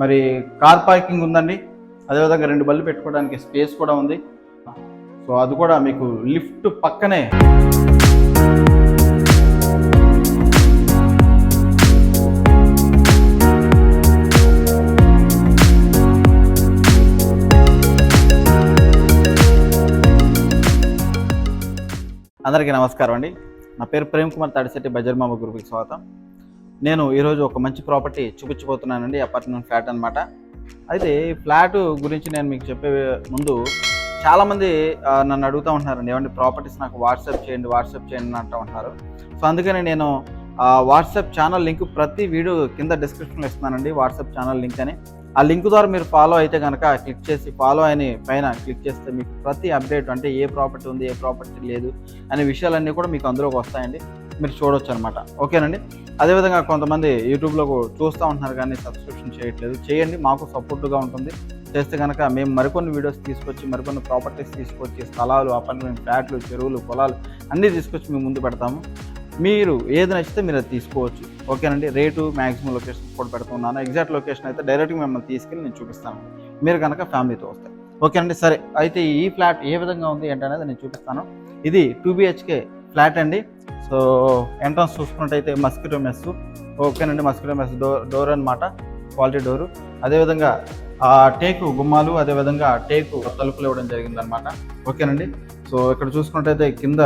మరి car parking ఉందండి. అదేవిధంగా రెండు బళ్ళు పెట్టుకోవడానికి స్పేస్ కూడా ఉంది. సో అది కూడా మీకు లిఫ్ట్ పక్కనే. అందరికీ నమస్కారం అండి. నా పేరు ప్రేమ్ కుమార్ తాడిశెట్టి బజర్మామ గ్రూప్కి స్వాగతం. నేను ఈరోజు ఒక మంచి ప్రాపర్టీ చూపించబోతున్నానండి అపార్ట్మెంట్ ఫ్లాట్ అన్నమాట. అయితే ఈ ఫ్లాట్ గురించి నేను మీకు చెప్పే ముందు చాలామంది నన్ను అడుగుతూ ఉంటున్నారండి ఏమంటే ప్రాపర్టీస్ నాకు వాట్సాప్ చేయండి వాట్సాప్ చేయండి అంటూ ఉంటున్నారు సో అందుకని నేను ఆ వాట్సాప్ ఛానల్ లింక్ ప్రతి వీడియో కింద డిస్క్రిప్షన్లో ఇస్తున్నానండి వాట్సాప్ ఛానల్ లింక్ అని. ఆ లింక్ ద్వారా మీరు ఫాలో అయితే కనుక క్లిక్ చేసి ఫాలో అని పైన క్లిక్ చేస్తే మీకు ప్రతి అప్డేట్ అంటే ఏ ప్రాపర్టీ ఉంది ఏ ప్రాపర్టీ లేదు అనే విషయాలన్నీ కూడా మీకు అందులోకి వస్తాయండి. మీరు చూడొచ్చు అనమాట ఓకేనండి? అదేవిధంగా కొంతమంది యూట్యూబ్లో చూస్తూ ఉంటున్నారు కానీ సబ్స్క్రిప్షన్ చేయట్లేదు. చేయండి మాకు సపోర్ట్గా ఉంటుంది. చేస్తే కనుక మేము మరికొన్ని వీడియోస్ తీసుకొచ్చి మరికొన్ని ప్రాపర్టీస్ తీసుకొచ్చి స్థలాలు అపార్ట్మెంట్ ఫ్లాట్లు చెరువులు పొలాలు అన్నీ తీసుకొచ్చి మేము ముందు పెడతాము. మీరు ఏది నచ్చితే మీరు అది తీసుకోవచ్చు. ఓకేనండి? రేటు మ్యాక్సిమం లొకేషన్ కూడా పెడుతున్నాను ఎగ్జాక్ట్ లొకేషన్ అయితే డైరెక్ట్గా మిమ్మల్ని తీసుకెళ్ళి నేను చూపిస్తాను. మీరు కనుక ఫ్యామిలీతో వస్తే. ఓకేనండి? సరే అయితే ఈ ఫ్లాట్ ఏ విధంగా ఉంది ఏంటనేది నేను చూపిస్తాను. ఇది టూ బిహెచ్కే ఫ్లాట్ అండి. సో ఎంట్రన్స్ చూసుకున్నట్టయితే మస్కిటో మెస్. ఓకేనండి మస్కిటో మెస్ డోర్ డోర్ అనమాట క్వాలిటీ డోరు. అదేవిధంగా ఆ టేకు గుమ్మాలు అదేవిధంగా టేకు తలుపులు ఇవ్వడం జరిగింది అనమాట ఓకేనండి సో ఇక్కడ చూసుకున్నట్టయితే కింద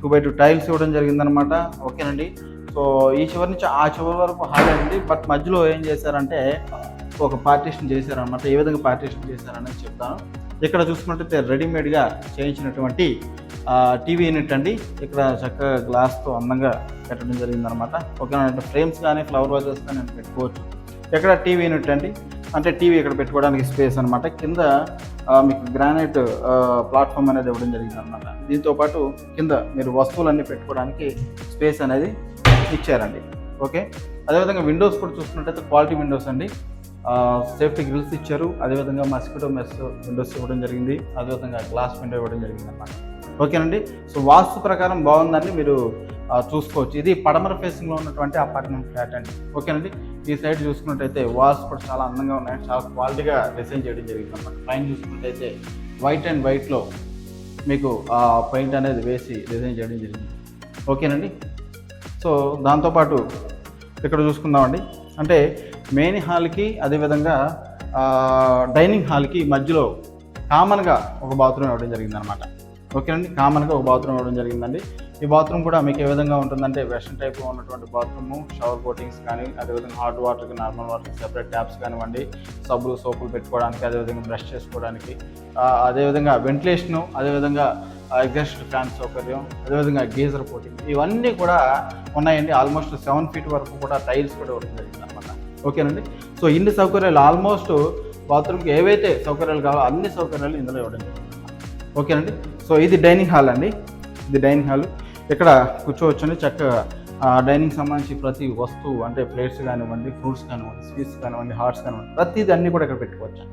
టూ బై టూ టైల్స్ ఇవ్వడం జరిగిందనమాట ఓకేనండి సో ఈ చివరి నుంచి ఆ చివరి వరకు హాల్ అండి. బట్ మధ్యలో ఏం చేశారంటే ఒక పార్టీషన్ చేశారనమాట ఏ విధంగా పార్టీషన్ చేశారనేది చెప్తాను. ఇక్కడ చూసుకున్నట్టయితే రెడీమేడ్గా చేయించినటువంటి టీవీ యూనిట్ అండి. ఇక్కడ చక్కగా గ్లాస్తో అందంగా పెట్టడం జరిగిందనమాట ఓకేనంటే ఫ్రేమ్స్ కానీ ఫ్లవర్ వాజెస్ కానీ నేను పెట్టుకోవచ్చు. ఇక్కడ టీవీ యూనిట్ అండి? అంటే టీవీ ఇక్కడ పెట్టుకోవడానికి స్పేస్ అనమాట కింద మీకు గ్రానైట్ ప్లాట్ఫామ్ అనేది ఇవ్వడం జరిగింది అనమాట దీంతో పాటు కింద మీరు వస్తువులన్నీ పెట్టుకోవడానికి స్పేస్ అనేది ఇచ్చారండి. ఓకే? అదేవిధంగా విండోస్ కూడా చూసుకున్నట్టయితే క్వాలిటీ విండోస్ అండి. సేఫ్టీ గ్రిల్స్ ఇచ్చారు. అదేవిధంగా మస్కిటో మెస్ విండోస్ ఇవ్వడం జరిగింది. అదేవిధంగా గ్లాస్ విండో ఇవ్వడం జరిగింది అనమాట ఓకేనండి? సో వాస్తు ప్రకారం బాగుందండి. మీరు చూసుకోవచ్చు. ఇది పడమర ఫేసింగ్లో ఉన్నటువంటి అపార్ట్మెంట్ ఫ్లాట్ అండి. ఓకేనండి? ఈ సైడ్ చూసుకున్నట్టయితే వాల్స్ కూడా చాలా అందంగా ఉన్నాయి చాలా క్వాలిటీగా డిజైన్ చేయడం జరిగింది అనమాట పైన చూసుకున్నట్టయితే వైట్ అండ్ వైట్లో మీకు ఆ పెయింట్ అనేది వేసి డిజైన్ చేయడం జరిగింది. ఓకేనండి? సో దాంతోపాటు ఇక్కడ చూసుకుందామండి. అంటే మెయిన్ హాల్కి అదేవిధంగా డైనింగ్ హాల్కి మధ్యలో కామన్గా ఒక బాత్రూమ్ ఇవ్వడం జరిగింది అనమాట ఓకేనండి కామన్గా ఒక బాత్రూమ్ ఇవ్వడం జరిగిందండి. ఈ బాత్రూమ్ కూడా మీకు ఏ విధంగా ఉంటుందంటే వెస్ట్రన్ టైప్లో ఉన్నటువంటి బాత్రూమ్ షవర్ కోటింగ్స్ కానీ అదేవిధంగా హాట్ వాటర్కి నార్మల్ వాటర్కి సెపరేట్ ట్యాప్స్ కానివ్వండి సబ్బులు సోపులు పెట్టుకోవడానికి అదేవిధంగా బ్రష్ చేసుకోవడానికి అదేవిధంగా వెంటిలేషను అదేవిధంగా ఎగ్జాస్ట్ ఫ్యాన్ సౌకర్యం అదేవిధంగా గీజర్ కోటింగ్ ఇవన్నీ కూడా ఉన్నాయండి. ఆల్మోస్ట్ సెవెన్ ఫీట్ వరకు కూడా టైల్స్ కూడా ఇవ్వడం జరిగింది అనమాట ఓకేనండి సో ఇన్ని సౌకర్యాలు ఆల్మోస్ట్ బాత్రూమ్కి ఏవైతే సౌకర్యాలు కావాలో అన్ని సౌకర్యాలు ఇందులో ఇవ్వడం జరిగింది ఓకేనండి సో ఇది డైనింగ్ హాల్ అండి. ఇది డైనింగ్ హాల్. ఇక్కడ కూర్చోవచ్చండి. చక్కగా డైనింగ్ సంబంధించి ప్రతి వస్తువు అంటే ప్లేట్స్ కానివ్వండి ఫ్రూట్స్ కానివ్వండి స్వీట్స్ కానివ్వండి హార్ట్స్ కానివ్వండి ప్రతిది అన్నీ కూడా ఇక్కడ పెట్టుకోవచ్చు.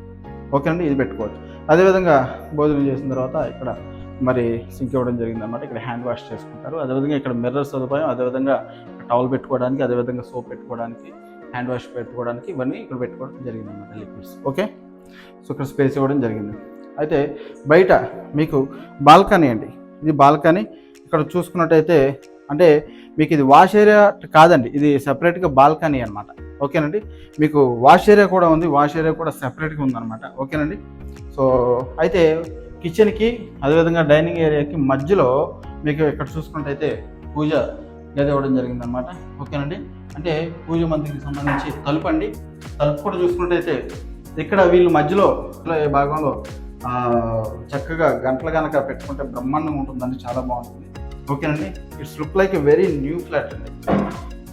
ఓకేనండి? ఇది పెట్టుకోవచ్చు. అదేవిధంగా భోజనం చేసిన తర్వాత ఇక్కడ మరి సింక్ ఇవ్వడం జరిగింది అనమాట ఇక్కడ హ్యాండ్ వాష్ చేసుకుంటారు. అదేవిధంగా ఇక్కడ మిర్రర్ సదుపాయం అదేవిధంగా టవల్ పెట్టుకోవడానికి అదేవిధంగా సోప్ పెట్టుకోవడానికి హ్యాండ్ వాష్ పెట్టుకోవడానికి ఇవన్నీ ఇక్కడ పెట్టుకోవడం జరిగింది అనమాట లిక్విడ్స్. ఓకే? సో ఇక్కడ స్పేస్ ఇవ్వడం జరిగింది. అయితే బయట మీకు బాల్కనీ అండి. ఇది బాల్కనీ. ఇక్కడ చూసుకున్నట్టయితే అంటే మీకు ఇది వాష్ ఏరియా కాదండి. ఇది సపరేట్గా బాల్కనీ అనమాట ఓకేనండి? మీకు వాష్ ఏరియా కూడా ఉంది. వాష్ ఏరియా కూడా సపరేట్గా ఉందన్నమాట. ఓకేనండి? సో అయితే కిచెన్కి అదేవిధంగా డైనింగ్ ఏరియాకి మధ్యలో మీకు ఇక్కడ చూసుకున్నట్టయితే పూజ గది ఇవ్వడం జరిగిందనమాట ఓకేనండి? అంటే పూజ మందికి సంబంధించి తలుపు అండి. తలుపు కూడా చూసుకున్నట్టయితే ఇక్కడ వీళ్ళు మధ్యలో ఈ భాగంలో చక్కగా గంటలు కనుక పెట్టుకుంటే బ్రహ్మాండంగా ఉంటుందండి చాలా బాగుంటుంది. ఓకేనండి? It's look like a very new flat అండి.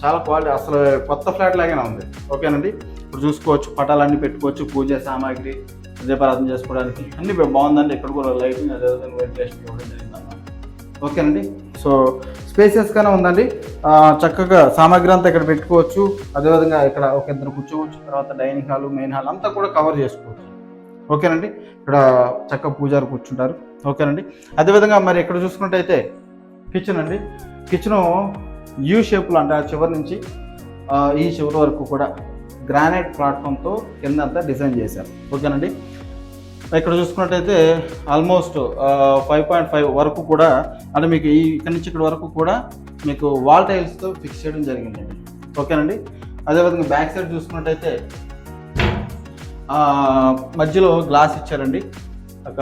చాలా క్వాలిటీ అసలు కొత్త ఫ్లాట్ లాగానే ఉంది. ఓకేనండి? ఇప్పుడు చూసుకోవచ్చు పటాలన్నీ పెట్టుకోవచ్చు పూజ సామాగ్రి దీపారాధన చేసుకోవడానికి. అన్ని బాగుందండి. ఇక్కడ కూడా లైటింగ్ అదేవిధంగా వెంటిలేషన్ ఇవ్వడం జరిగిందన్నమాట. ఓకేనండి? సో స్పేసెస్గానే ఉందండి. చక్కగా సామాగ్రి అంతా ఇక్కడ పెట్టుకోవచ్చు. అదేవిధంగా ఇక్కడ ఒక ఇద్దరు కూర్చోవచ్చు. తర్వాత డైనింగ్ హాల్ మెయిన్ హాల్ అంతా కూడా కవర్ చేసుకోవచ్చు. ఓకేనండి? ఇక్కడ చక్కగా పూజారు కూర్చుంటారు. ఓకేనండి? అదేవిధంగా మరి ఇక్కడ చూసుకున్నట్టయితే కిచెన్ అండి. కిచెన్ యూ షేప్లో అంటే ఆ చివరి నుంచి ఈ చివరి వరకు కూడా గ్రానైట్ ప్లాట్ఫామ్తో కింద అంతా డిజైన్ చేశారు. ఓకేనండి? ఇక్కడ చూసుకున్నట్టయితే ఆల్మోస్ట్ ఫైవ్ పాయింట్ ఫైవ్ వరకు కూడా అంటే మీకు ఈ ఇక్కడ నుంచి ఇక్కడ వరకు కూడా మీకు వాల్ టైల్స్తో ఫిక్స్ చేయడం జరిగిందండి. ఓకేనండి? అదేవిధంగా బ్యాక్ సైడ్ చూసుకున్నట్టయితే మధ్యలో గ్లాస్ ఇచ్చారండి. ఒక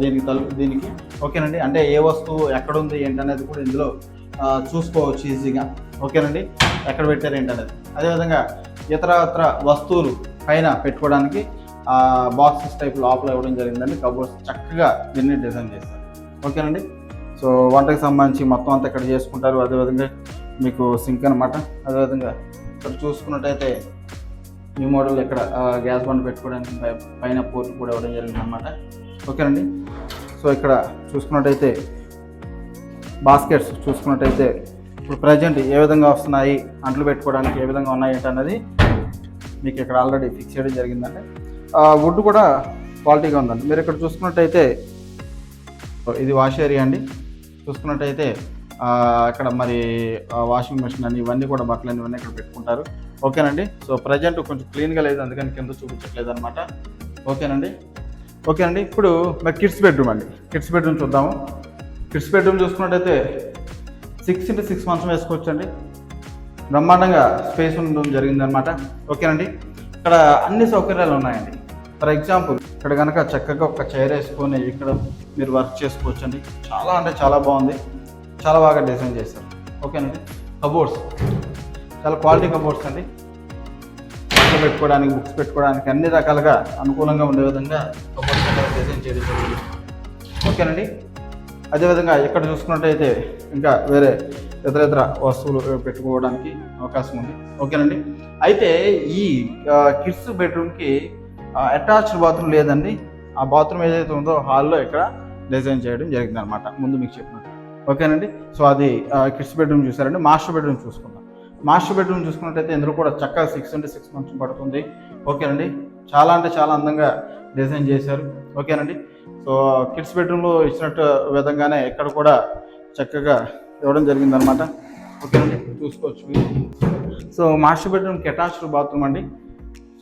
దీనికి తలు దీనికి. ఓకేనండి? అంటే ఏ వస్తువు ఎక్కడ ఉంది ఏంటనేది కూడా ఇందులో చూసుకోవచ్చు ఈజీగా. ఓకేనండి? ఎక్కడ పెట్టారు ఏంటనేది. అదేవిధంగా ఇతర ఇతర వస్తువులు పైన పెట్టుకోవడానికి బాక్సెస్ టైప్ లోపల ఇవ్వడం జరిగిందండి. కబోర్డ్స్ చక్కగా దీన్ని డిజైన్ చేశారు. ఓకేనండి? సో వంటకి సంబంధించి మొత్తం అంతా ఇక్కడ చేసుకుంటారు. అదేవిధంగా మీకు సింక్ అనమాట అదేవిధంగా ఇక్కడ చూసుకున్నట్టయితే న్యూ మోడల్ ఇక్కడ గ్యాస్ బండ్ పెట్టుకోవడానికి పైన పోర్ట్ కూడా ఇవ్వడం జరిగింది అనమాట ఓకేనండి సో ఇక్కడ చూసుకున్నట్టయితే బాస్కెట్స్ చూసుకున్నట్టయితే ఇప్పుడు ప్రజెంట్ ఏ విధంగా వస్తున్నాయి అంట్లు పెట్టుకోవడానికి ఏ విధంగా ఉన్నాయి ఏంటన్నది మీకు ఇక్కడ ఆల్రెడీ ఫిక్స్ చేయడం జరిగిందండి. వుడ్ కూడా క్వాలిటీగా ఉందండి. మీరు ఇక్కడ చూసుకున్నట్టయితే ఇది వాష్ ఏరియా అండి. చూసుకున్నట్టయితే అక్కడ మరి వాషింగ్ మెషిన్ అని ఇవన్నీ కూడా బట్టలు అని ఇవన్నీ ఇక్కడ పెట్టుకుంటారు. ఓకేనండి? సో ప్రజెంట్ కొంచెం క్లీన్గా లేదు అందుకని కింద చూపించట్లేదు అనమాట ఓకేనండి? ఓకేనండి ఇప్పుడు మరి కిడ్స్ బెడ్రూమ్ అండి. కిడ్స్ బెడ్రూమ్ చూద్దాము. కిడ్స్ బెడ్రూమ్ చూసుకున్నట్టయితే సిక్స్ ఇంటూ సిక్స్ మంత్స్ వేసుకోవచ్చండి. బ్రహ్మాండంగా స్పేస్ ఉండడం జరిగిందనమాట ఓకేనండి? ఇక్కడ అన్ని సౌకర్యాలు ఉన్నాయండి. ఫర్ ఎగ్జాంపుల్ ఇక్కడ కనుక చక్కగా ఒక చైర్ వేసుకొని ఇక్కడ మీరు వర్క్ చేసుకోవచ్చండి. చాలా అంటే చాలా బాగుంది. చాలా బాగా డిజైన్ చేశారు. ఓకేనండి కబోర్డ్స్ చాలా క్వాలిటీ కబోర్డ్స్ అండి. బుక్స్ పెట్టుకోవడానికి బుక్స్ పెట్టుకోవడానికి అన్ని రకాలుగా అనుకూలంగా ఉండే విధంగా కబోర్డ్స్ డిజైన్ చేయడం జరిగింది. ఓకేనండి అదేవిధంగా ఇక్కడ చూసుకున్నట్టయితే ఇంకా వేరే ఇతర ఇతర వస్తువులు పెట్టుకోవడానికి అవకాశం ఉంది. ఓకేనండి అయితే ఈ కిడ్స్ బెడ్రూమ్కి అటాచ్డ్ బాత్రూమ్ లేదండి. ఆ బాత్రూమ్ ఏదైతే ఉందో హాల్లో ఇక్కడ డిజైన్ చేయడం జరిగిందనమాట ముందు మీకు చెప్పిన ఓకేనండి? సో అది కిడ్స్ బెడ్రూమ్ చూసారండి. మాస్టర్ బెడ్రూమ్ చూసుకుందాం. మాస్టర్ బెడ్రూమ్ చూసుకున్నట్టయితే ఇందులో కూడా చక్కగా సిక్స్ అంటే సిక్స్ మంత్స్ పడుతుంది. ఓకేనండి? చాలా అంటే చాలా అందంగా డిజైన్ చేశారు. ఓకేనండి? సో కిడ్స్ బెడ్రూమ్లో ఇచ్చినట్టు విధంగానే ఇక్కడ కూడా చక్కగా ఇవ్వడం జరిగిందనమాట ఓకేనండి? చూసుకోవచ్చు మీరు. సో మాస్టర్ బెడ్రూమ్కి అటాచ్డ్ బాత్రూమ్ అండి.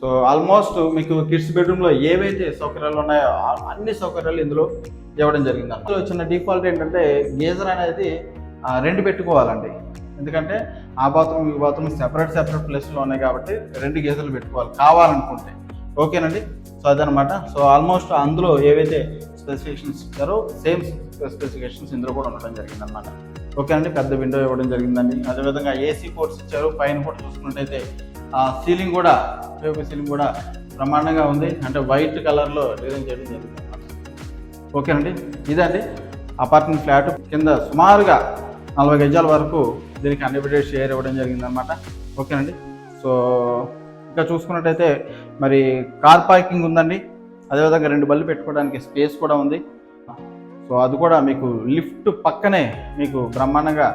సో ఆల్మోస్ట్ మీకు కిడ్స్ బెడ్రూమ్లో ఏవైతే సౌకర్యాలు ఉన్నాయో అన్ని సౌకర్యాలు ఇందులో ఇవ్వడం జరిగింది అందులో చిన్న డిఫాల్ట్ ఏంటంటే గీజర్ అనేది రెండు పెట్టుకోవాలండి. ఎందుకంటే ఆ బాత్రూమ్ ఈ బాత్రూమ్ సెపరేట్ సెపరేట్ ప్లేస్లో ఉన్నాయి కాబట్టి రెండు గీజర్లు పెట్టుకోవాలి కావాలనుకుంటే. ఓకేనండి? సో అదనమాట సో ఆల్మోస్ట్ అందులో ఏవైతే స్పెసిఫికేషన్స్ ఇచ్చారో సేమ్ స్పెసిఫికేషన్స్ ఇందులో కూడా ఉండడం జరిగింది అనమాట ఓకేనండి? పెద్ద విండో ఇవ్వడం జరిగిందండి. అదేవిధంగా ఏసీ కోర్ట్స్ ఇచ్చారు. పైన కూడా చూసుకున్నట్టయితే సీలింగ్ కూడా ఉపయోగ సీలింగ్ కూడా ప్రమాణంగా ఉంది. అంటే వైట్ కలర్లో డిజైన్ చేయడం జరిగింది. ఓకేనండి? ఇదండి అపార్ట్మెంట్ ఫ్లాట్ కింద సుమారుగా నలభై గజాల వరకు దీనికి అన్లిమిటెడ్ షేర్ ఇవ్వడం జరిగిందనమాట ఓకేనండి? సో ఇంకా చూసుకున్నట్టయితే మరి కార్ పార్కింగ్ ఉందండి. అదేవిధంగా రెండు బళ్ళు పెట్టుకోవడానికి స్పేస్ కూడా ఉంది. సో అది కూడా మీకు లిఫ్ట్ పక్కనే మీకు బ్రహ్మాండంగా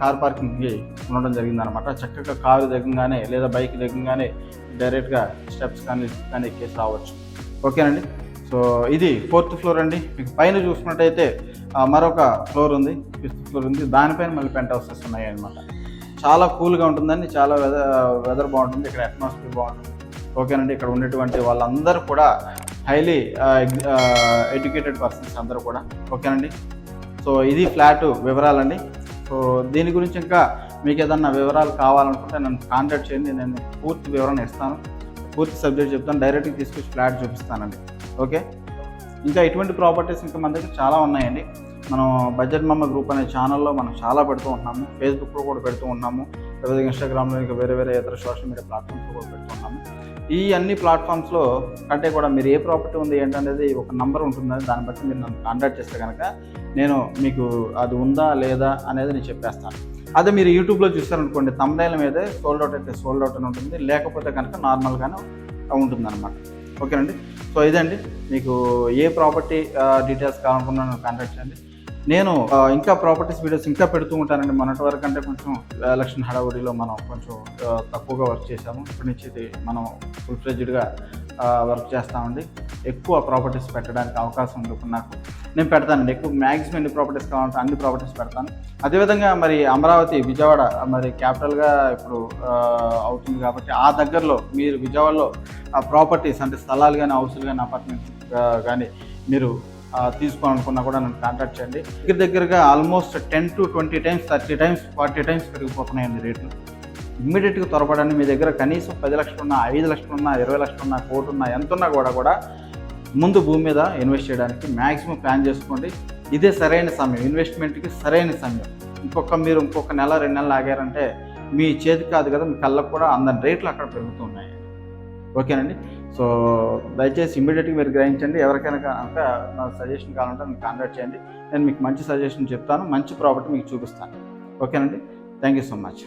కార్ పార్కింగ్కి ఉండడం జరిగిందనమాట చక్కగా కారు దగ్గరగానే లేదా బైక్ దగ్గరగానే డైరెక్ట్గా స్టెప్స్ కానీ కానీ ఎక్కేసి రావచ్చు. ఓకేనండి? సో ఇది ఫోర్త్ ఫ్లోర్ అండి. మీకు పైన చూసుకున్నట్టయితే మరొక ఫ్లోర్ ఉంది. ఫిఫ్త్ ఫ్లోర్ ఉంది. దానిపైన మళ్ళీ పెంట్ హౌసెస్ ఉన్నాయి అనమాట చాలా కూల్గా ఉంటుందండి. చాలా వెదర్ వెదర్ బాగుంటుంది. ఇక్కడ అట్మాస్ఫియర్ బాగుంటుంది. ఓకేనండి? ఇక్కడ ఉన్నటువంటి వాళ్ళందరూ కూడా హైలీ ఎడ్యుకేటెడ్ పర్సన్స్ అందరూ కూడా. ఓకేనండి? సో ఇది ఫ్లాట్ వివరాలండి. సో దీని గురించి ఇంకా మీకు ఏదన్నా వివరాలు కావాలనుకుంటే నన్ను కాంటాక్ట్ చేయండి నేను పూర్తి వివరణ ఇస్తాను. పూర్తి సబ్జెక్ట్ చెప్తాను డైరెక్ట్గా తీసుకొచ్చి ఫ్లాట్ చూపిస్తానండి. ఓకే? ఇంకా ఇటువంటి ప్రాపర్టీస్ ఇంకా మన దగ్గర చాలా ఉన్నాయండి. మనం బడ్జెట్ మమ్మ గ్రూప్ అనే ఛానల్లో మనం చాలా పెడుతూ ఉన్నాము ఫేస్బుక్లో కూడా పెడుతూ ఉన్నాము లేదా ఇన్స్టాగ్రామ్లో ఇంకా వేరే వేరే ఇతర సోషల్ మీడియా ప్లాట్ఫామ్స్లో కూడా పెడుతూ ఉన్నాము ఈ అన్ని ప్లాట్ఫామ్స్లో కంటే కూడా మీరు ఏ ప్రాపర్టీ ఉంది ఏంటనేది ఒక నంబర్ ఉంటుందని దాన్ని బట్టి మీరు నన్ను కాంటాక్ట్ చేస్తే కనుక నేను మీకు అది ఉందా లేదా అనేది నేను చెప్పేస్తాను. అదే మీరు యూట్యూబ్లో చూస్తారనుకోండి తమ్నైల్ మీదే సోల్డ్ అవుట్ అయితే సోల్డ్ అవుట్ అని ఉంటుంది. లేకపోతే కనుక నార్మల్గానే ఉంటుందన్నమాట. ఓకేనండి? సో ఇదండి. మీకు ఏ ప్రాపర్టీ డీటెయిల్స్ కావాలనుకున్నా నన్ను కాంటాక్ట్ చేయండి. నేను ఇంకా ప్రాపర్టీస్ వీడియోస్ ఇంకా పెడుతూ ఉంటానండి. మొన్నటి వరకు అంటే కొంచెం ఎలక్షన్ హడావుడిలో మనం కొంచెం తక్కువగా వర్క్ చేసాము ఇప్పటి నుంచి ఇది మనం ఫుల్ ఫ్లెజ్డ్గా వర్క్ చేస్తామండి. ఎక్కువ ప్రాపర్టీస్ పెట్టడానికి అవకాశం ఉంది నాకు. నేను పెడతానండి. ఎక్కువ మ్యాక్సిమం ఎన్ని ప్రాపర్టీస్ కావాలంటే అన్ని ప్రాపర్టీస్ పెడతాను. అదేవిధంగా మరి అమరావతి విజయవాడ మరి క్యాపిటల్గా ఇప్పుడు అవుతుంది కాబట్టి ఆ దగ్గరలో మీరు విజయవాడలో ఆ ప్రాపర్టీస్ అంటే స్థలాలు కానీ హౌసులు కానీ అపార్ట్మెంట్స్ కానీ మీరు తీసుకోవాలనుకున్నా కూడా నన్ను కాంటాక్ట్ చేయండి. దగ్గర దగ్గరగా almost ten to twenty times thirty times forty times పెరిగిపోతున్నాయండి రేట్లు. ఇమ్మీడియట్గా త్వరపడండి మీ దగ్గర కనీసం పది లక్షలు ఉన్నా ఐదు లక్షలు ఉన్నా ఇరవై లక్షలు ఉన్నా కోటి ఉన్నా ఎంత ఉన్నా కూడా కూడా ముందు భూమి మీద ఇన్వెస్ట్ చేయడానికి మ్యాక్సిమం ప్లాన్ చేసుకోండి. ఇదే సరైన సమయం ఇన్వెస్ట్మెంట్కి సరైన సమయం. ఇంకొక మీరు ఇంకొక నెల రెండు నెలలు ఆగారంటే మీ చేతి కాదు కదా మీ కళ్ళకు కూడా అందని రేట్లు అక్కడ పెరుగుతున్నాయి. ఓకేనండి? సో దయచేసి ఇమీడియట్గా మీరు గ్రహించండి. ఎవరికైనా కనుక నా సజెషన్ కావాలంటే మీకు కాంటాక్ట్ చేయండి. నేను మీకు మంచి సజెషన్ చెప్తాను. మంచి ప్రాపర్టీ మీకు చూపిస్తాను. ఓకేనండి? Thank you so much.